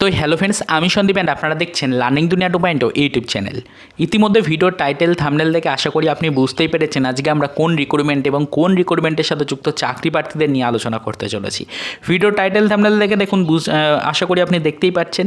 তো hello friends আমি Sandeep and আপনারা দেখছেন লার্নিং দুনিয়া টু পয়েন্ট ইউটিউব চ্যানেল ইতিমধ্যে ভিডিওর টাইটেল থামনেল দেখে আশা করি আপনি বুঝতেই পেরেছেন আজকে আমরা কোন রিক্রুটমেন্ট এবং কোন রিক্রুটমেন্টের সাথে যুক্ত চাকরি প্রার্থীদের নিয়ে আলোচনা করতে চলেছি। ভিডিও টাইটেল থামনেল দেখে দেখুন আশা করি আপনি দেখতেই পাচ্ছেন।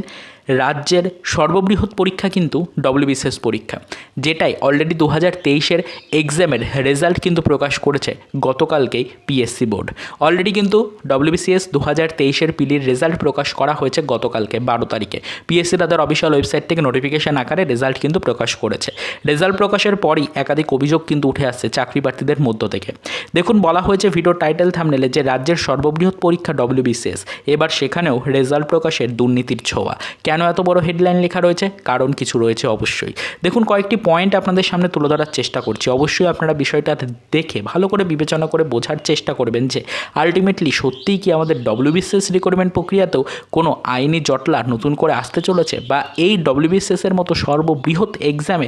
রাজ্যের সর্ববৃহৎ পরীক্ষা কিন্তু ডব্লিউবিসিএস পরীক্ষা, যেটাই অলরেডি দু হাজার তেইশের এক্সামের রেজাল্ট কিন্তু প্রকাশ করেছে গতকালকেই পিএসসি বোর্ড অলরেডি কিন্তু ডব্লিউবিসিএস দু হাজার তেইশের পিলির রেজাল্ট প্রকাশ করা হয়েছে গতকালকে, বারো তারিখে। পিএসসি তাদের অফিসিয়াল ওয়েবসাইট থেকে নোটিফিকেশন আকারে রেজাল্ট কিন্তু প্রকাশ করেছে। রেজাল্ট প্রকাশের পরই একাধিক অভিযোগ কিন্তু উঠে আসছে চাকরি প্রার্থীদের মধ্য থেকে। দেখুন, বলা হয়েছে ভিডিও টাইটেল থামনেলে যে রাজ্যের সর্ববৃহৎ পরীক্ষা ডব্লিউবিসিএস এবার সেখানেও রেজাল্ট প্রকাশের দুর্নীতির ছোঁয়া। কেন এত বড় হেডলাইন লেখা রয়েছে? কারণ কিছু রয়েছে অবশ্যই। দেখুন, কয়েকটি পয়েন্ট আপনাদের সামনে তুলে ধরার চেষ্টা করছি। অবশ্যই আপনারা বিষয়টা দেখে, ভালো করে বিবেচনা করে বোঝার চেষ্টা করবেন যে আলটিমেটলি সত্যিই কি আমাদের ডব্লিউবিসিএস রিক্রুটমেন্ট প্রক্রিয়াতেও কোনো আইনি জটলা নতুন করে আসতে চলেছে? বা এই ডব্লিউবিসিএস এর মতো সর্ববৃহৎ এক্সামে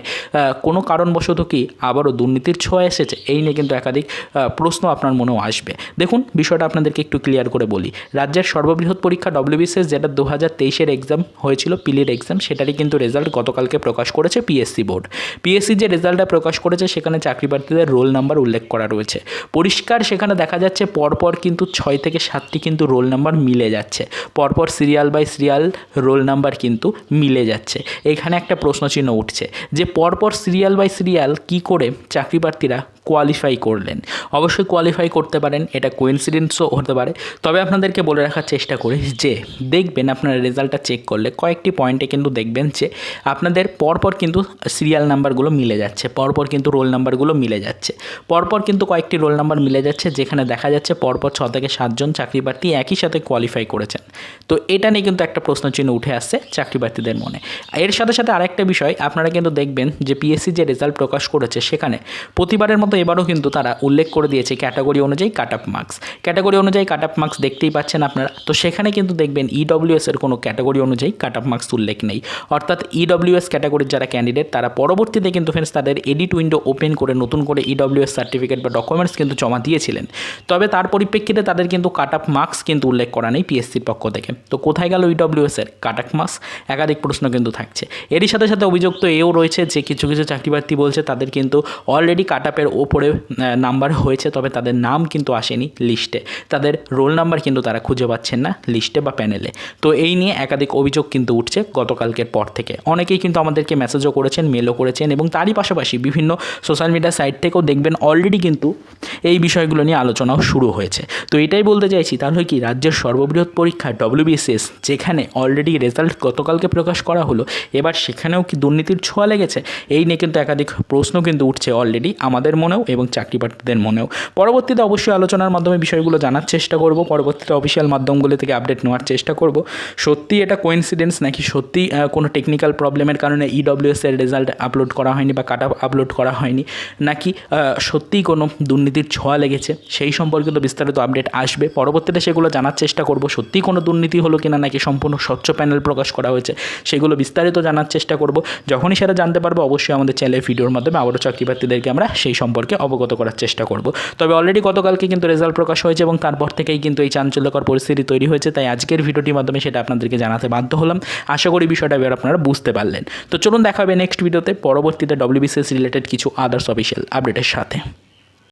কোনো কারণবশত কি আবারও দুর্নীতির ছোঁয়া এসেছে? এই নিয়ে কিন্তু একাধিক প্রশ্ন আপনার মনেও আসবে। দেখুন, বিষয়টা আপনাদেরকে একটু ক্লিয়ার করে বলি। রাজ্যের সর্ববৃহৎ পরীক্ষা ডব্লিউবিসিএস যেটা দু হাজার তেইশের এক্সাম হয়েছিল পিলির এক্সাম সেটারই কিন্তু রেজাল্ট গতকালকে প্রকাশ করেছে পিএসসি বোর্ড পিএসসি যে রেজাল্টটা প্রকাশ করেছে, সেখানে চাকরি প্রার্থীদের রোল নাম্বার উল্লেখ করা রয়েছে। পরিষ্কার সেখানে দেখা যাচ্ছে পরপর কিন্তু ছয় থেকে সাতটি কিন্তু রোল নাম্বার মিলে যাচ্ছে। পরপর serial by serial roll number কিন্তু মিলে যাচ্ছে। এখানে একটা প্রশ্নচিহ্ন উঠছে যে পরপর সিরিয়াল বাই সিরিয়াল কি করে চাকরি প্রার্থীরা কোয়ালিফাই করলেন। অবশ্যই কোয়ালিফাই করতে পারেন, এটা কোইন্সিডেন্সও হতে পারে। তবে আপনাদেরকে বলে রাখার চেষ্টা করি যে, দেখবেন আপনার রেজাল্টটা চেক করলে কয়েকটি পয়েন্টে কিন্তু দেখবেন যে, আপনাদের পরপর কিন্তু সিরিয়াল নাম্বারগুলো মিলে যাচ্ছে, পরপর কিন্তু রোল নাম্বারগুলো মিলে যাচ্ছে। পরপর কিন্তু কয়েকটি রোল নাম্বার মিলে যাচ্ছে, যেখানে দেখা যাচ্ছে পরপর ছ থেকে সাতজন চাকরি প্রার্থী একই সাথে কোয়ালিফাই করেছেন। তো এটা নিয়ে কিন্তু একটা প্রশ্নচিহ্ন উঠে আসছে চাকরি প্রার্থীদের মনে। এর সাথে সাথে আরেকটা বিষয়, আপনারা কিন্তু দেখবেন যে পিএসসি যে রেজাল্ট প্রকাশ করেছে সেখানে প্রতিবারের মতো এবারও কিন্তু তারা উল্লেখ করে দিয়েছে ক্যাটাগরি অনুযায়ী কাট আপ মার্কস। ক্যাটাগরি অনুযায়ী কাট আপ মার্কস দেখতেই পাচ্ছেন আপনারা। তো সেখানে কিন্তু দেখবেন ইডব্লিউএস এর কোনো ক্যাটাগরি অনুযায়ী কাট আপ মার্কস উল্লেখ নেই। অর্থাৎ ইডব্লিউএস ক্যাটাগরির যারা ক্যান্ডিডেট তারা পরবর্তীতে কিন্তু ফ্রেন্ডস তাদের এডিট উইন্ডো ওপেন করে নতুন করে ইডব্লিউএস সার্টিফিকেট বা ডকুমেন্টস কিন্তু জমা দিয়েছিলেন। তবে তার পরিপ্রেক্ষিতে তাদের কিন্তু কাট আপ মার্কস কিন্তু উল্লেখ করা নেই পিএসসির পক্ষ থেকে। তো কোথায় গেল ইডব্লিউএস এর কাট আপ মার্কস? একাধিক প্রশ্ন কিন্তু থাকছে। এরই সাথে সাথে অভিযোগ তো এও রয়েছে যে কিছু কিছু চাকরি প্রার্থী বলছে তাদের কিন্তু অলরেডি কাট আপের ওপরে নাম্বার হয়েছে, তবে তাদের নাম কিন্তু আসেনি লিস্টে তাদের রোল নাম্বার কিন্তু তারা খুঁজে পাচ্ছেন না লিস্টে বা প্যানেলে তো এই নিয়ে একাধিক অভিযোগ কিন্তু উঠছে গতকালকের পর থেকে। অনেকেই কিন্তু আমাদেরকে মেসেজও করেছেন মেলও করেছেন এবং তারই পাশাপাশি বিভিন্ন সোশ্যাল মিডিয়া সাইট থেকেও দেখবেন অলরেডি কিন্তু এই বিষয়গুলো নিয়ে আলোচনাও শুরু হয়েছে। তো এটাই বলতে চাইছি, তাহলে কি রাজ্যের সর্ববৃহৎ পরীক্ষা ডব্লিউবিএসএস যেখানে অলরেডি রেজাল্ট গতকালকে প্রকাশ করা হলো, এবার সেখানেও কি দুর্নীতির ছোঁয়া লেগেছে? এই নিয়ে কিন্তু একাধিক প্রশ্ন কিন্তু উঠছে অলরেডি আমাদের মনেও এবং চাকরি প্রার্থীদের মনেও। পরবর্তীতে অবশ্যই আলোচনার মাধ্যমে বিষয়গুলো জানার চেষ্টা করব। পরবর্তীতে অফিসিয়াল মাধ্যমগুলো থেকে আপডেট নেওয়ার চেষ্টা করব। সত্যি এটা কোইন্সিডেন্স নাকি সত্যি কোনো টেকনিক্যাল প্রবলেমের কারণে ইডব্লিউএস এর রেজাল্ট আপলোড করা হয়নি বা কাট আপলোড করা হয়নি? নাকি সত্যিই কোনো দুর্নীতির ছোঁয়া লেগেছে? সেই সম্পর্কিত বিস্তারিত আপডেট আসবে। পরবর্তীতে সেগুলো জানার চেষ্টা করব। সত্যিই কোনো দুর্নীতি হলো কিনা নাকি সম্পূর্ণ স্বচ্ছ প্যানেল প্রকাশ করা হয়েছে, সেগুলো বিস্তারিত জানার চেষ্টা করব। যখনই সেটা জানতে পারব, অবশ্যই আমাদের চ্যানেলের ভিডিওর মাধ্যমে আবারও চাকরি প্রার্থীদেরকে আমরা সেই সম্পর্কে অবগত করার চেষ্টা করব। তবে অলরেডি গতকালকে কিন্তু রেজাল্ট প্রকাশ হয়েছে এবং তারপর থেকেই কিন্তু এই চাঞ্চল্যকর পরিস্থিতি তৈরি হয়েছে, তাই আজকের ভিডিওটির মাধ্যমে সেটা আপনাদেরকে জানাতে বাধ্য হলাম। আশা করি বিষয়টা এবার আপনারা বুঝতে পারলেন। তো চলুন দেখাবে নেক্সট ভিডিওতে পরবর্তীতে ডব্লিউবিসিএস রিলেটেড কিছু আদার্স অফিসিয়াল আপডেটের সাথে।